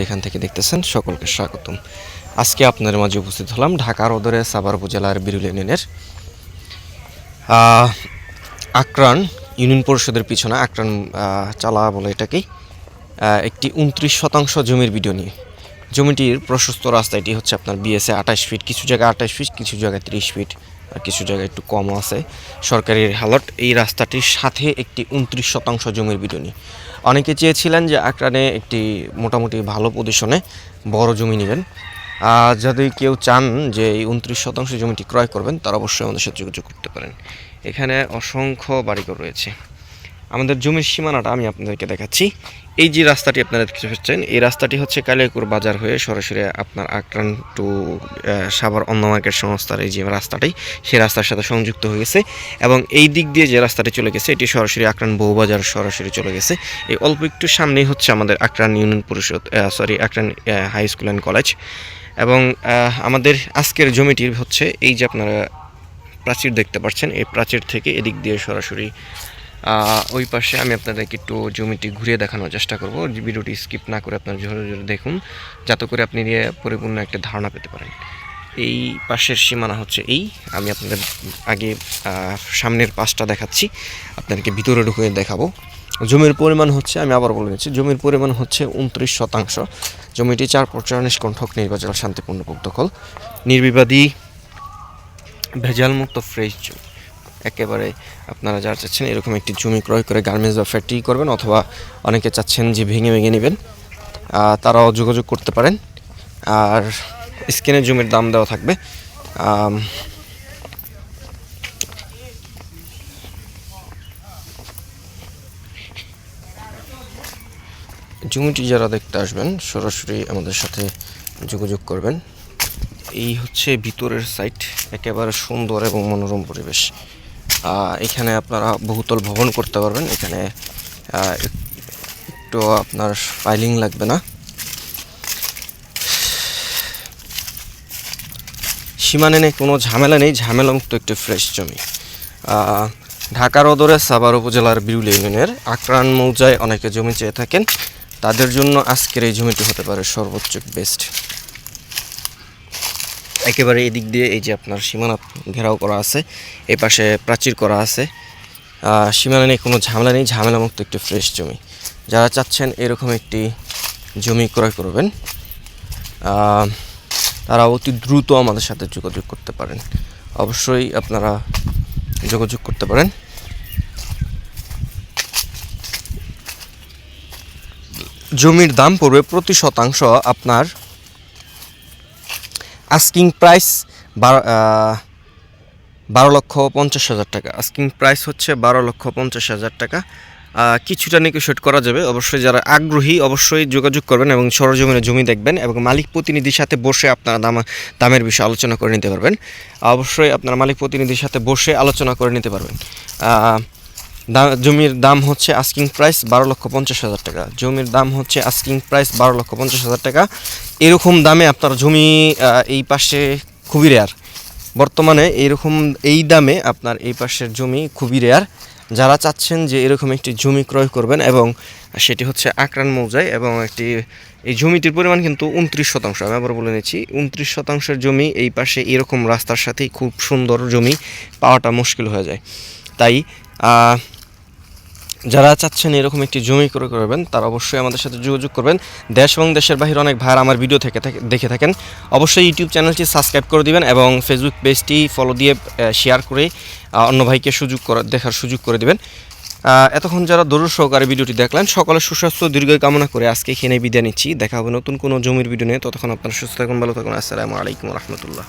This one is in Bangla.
যেখান থেকে দেখতেছেন, সকলকে স্বাগতম। আজকে আপনাদের মাঝে উপস্থিত হলাম ঢাকার ওদরে সাভার উপজেলার বিরুল ইউনিয়নের আক্রান ইউনিয়ন পরিষদের পিছনে, আক্রান চালা বলে এটাকেই একটি উনত্রিশ শতাংশ জমির ভিডিও নিয়ে। জমিটির প্রশস্ত রাস্তা এটি হচ্ছে আপনার বিএসএ আঠাশ ফিট, কিছু জায়গায় আঠাশ ফিট, কিছু জায়গায় তিরিশ ফিট, আর কিছু জায়গায় একটু কমও আছে। সরকারের হালট এই রাস্তাটির সাথে একটি উনত্রিশ শতাংশ জমির নিয়ে। অনেকে চেয়েছিলেন যে আকরানে একটি মোটামুটি ভালো পজিশনে বড় জমি নেবেন আর যদি কেউ চান যে এই উনত্রিশ শতাংশ জমিটি ক্রয় করবেন, তারা অবশ্যই আমাদের সাথে যোগাযোগ করতে পারেন। এখানে অসংখ্য বাড়িঘর রয়েছে। আমাদের জমির সীমানাটা আমি আপনাদেরকে দেখাচ্ছি। এই যে রাস্তাটি আপনারা দেখতে পাচ্ছেন, এই রাস্তাটি হচ্ছে কালিয়াকুর বাজার হয়ে সরাসরি আপনার আক্রান টু সাভার অন্য মার্কেট সংস্থার এই যে রাস্তাটি সেই রাস্তার সাথে সংযুক্ত হয়ে গেছে এবং এই দিক দিয়ে যে রাস্তাটি চলে গেছে, এটি সরাসরি আক্রান বউবাজার সরাসরি চলে গেছে। এই অল্প একটু সামনেই হচ্ছে আমাদের আক্রান ইউনিয়ন পরিষদ sorry Akran high school and college এবং আমাদের আজকের জমিটির হচ্ছে এই যে আপনারা প্রাচীর দেখতে পাচ্ছেন, এই প্রাচীর থেকে এদিক দিয়ে সরাসরি ওই পাশে আমি আপনাদেরকে একটু জমিটি ঘুরিয়ে দেখানোর চেষ্টা করব। ভিডিওটি স্কিপ না করে আপনার জোরে জোরে দেখুন, যাতে করে আপনি পরিপূর্ণ একটা ধারণা পেতে পারেন। এই পাশের সীমানা হচ্ছে এই। আমি আপনাদের আগে সামনের পাশটা দেখাচ্ছি। আপনাদেরকে ভিতরে ঢুকে দেখাবো। জমির পরিমাণ হচ্ছে, আমি আবার বলে নিচ্ছি জমির পরিমাণ হচ্ছে উনত্রিশ শতাংশ। জমিটি চার পঁচাশ কণ্ঠক নির্বাচন শান্তিপূর্ণ দখল নির্বিবাদী ভেজাল মুক্ত ফ্রেশ জমি। একেবারে আপনারা যারা চাচ্ছেন এরকম একটি জমি ক্রয় করে গার্মেন্টস বা ফ্যাক্টরি করবেন অথবা অনেকে চাচ্ছেন যে ভেঙে ভেঙে নেবেন তারাও যোগাযোগ করতে পারেন। আর স্ক্রিনে জমির দাম দেওয়া থাকবে। জমিটি যারা দেখতে আসবেন, সরাসরি আমাদের সাথে যোগাযোগ করবেন। এই হচ্ছে ভিতরের সাইট একেবারে সুন্দর এবং মনোরম পরিবেশ। এখানে আপনারা বহুতল ভবন করতে পারবেন। এখানে একটু আপনার ফাইলিং লাগবে না। সীমানে নেই, কোনো ঝামেলা নেই। ঝামেলামুক্ত একটি ফ্রেশ জমি। ঢাকার অদরে সাভার উপজেলার বিরুল ইউনিয়নের আক্রান মৌজায় অনেকে জমি চেয়ে থাকেন। তাদের জন্য আজকের এই জমিটি হতে পারে সর্বোচ্চ বেস্ট একেবারে এদিক দিয়ে এই যে আপনার সীমানা ঘেরাও করা আছে, এই পাশে প্রাচীর করা আছে। সীমানা নেই কোনো ঝামেলা নেই, ঝামেলামুক্ত একটি ফ্রেশ জমি। যারা চাচ্ছেন এরকম একটি জমি ক্রয় করবেন তারা অতি দ্রুত আমাদের সাথে যোগাযোগ করতে পারেন। অবশ্যই আপনারা যোগাযোগ করতে পারেন। জমির দাম পড়বে প্রতি শতাংশ আপনার আস্কিং প্রাইস বারো বারো লক্ষ পঞ্চাশ হাজার টাকা। আস্কিং প্রাইস হচ্ছে বারো লক্ষ পঞ্চাশ হাজার টাকা। কিছুটা নেগোশিয়েট করা যাবে। অবশ্যই যারা আগ্রহী অবশ্যই যোগাযোগ করবেন এবং সরজমিনে জমি দেখবেন এবং মালিক প্রতিনিধির সাথে বসে আপনারা দাম, দামের বিষয়ে আলোচনা করে নিতে পারবেন। অবশ্যই আপনারা মালিক প্রতিনিধির সাথে বসে আলোচনা করে নিতে পারবেন। জমির দাম হচ্ছে আস্কিং প্রাইস বারো লক্ষ পঞ্চাশ হাজার টাকা। জমির দাম হচ্ছে আস্কিং প্রাইস বারো লক্ষ পঞ্চাশ হাজার টাকা। এরকম দামে আপনার জমি এই পাশে খুবই রেয়ার বর্তমানে এরকম, এই দামে আপনার এই পাশের জমি খুবই রেয়ার যারা চাচ্ছেন যে এরকম একটি জমি ক্রয় করবেন এবং সেটি হচ্ছে আক্রান মৌজায় এবং একটি, এই জমিটির পরিমাণ কিন্তু উনত্রিশ শতাংশ। আমি আবার বলে নিচ্ছি, উনত্রিশ শতাংশের জমি এই পাশে এরকম রাস্তার সাথেই খুব সুন্দর জমি পাওয়াটা মুশকিল হয়ে যায়। তাই যারা চাচ্ছেন এরকম একটি জমি করে করবেন, তারা অবশ্যই আমাদের সাথে যোগাযোগ করবেন। দেশ এবং দেশের বাহিরে অনেক ভাইয়ের আমার ভিডিও থেকে দেখে থাকেন। অবশ্যই ইউটিউব চ্যানেলটি সাবস্ক্রাইব করে দিবেন এবং ফেসবুক পেজটি ফলো দিয়ে শেয়ার করে অন্য ভাইকে সুযোগ দেখার সুযোগ করে দিবেন। এতক্ষণ যারা দরুর সহকারে ভিডিওটি দেখলেন সকলের সুস্বাস্থ্য দীর্ঘ কামনা করে আজকে এখানে বিদায় নিচ্ছি। দেখা হবে নতুন কোনো জমির ভিডিও নিয়ে। ততক্ষণ আপনারা সুস্থ থাকুন, ভালো থাকুন। আসসালামু আলাইকুম রহমতুল্লাহ।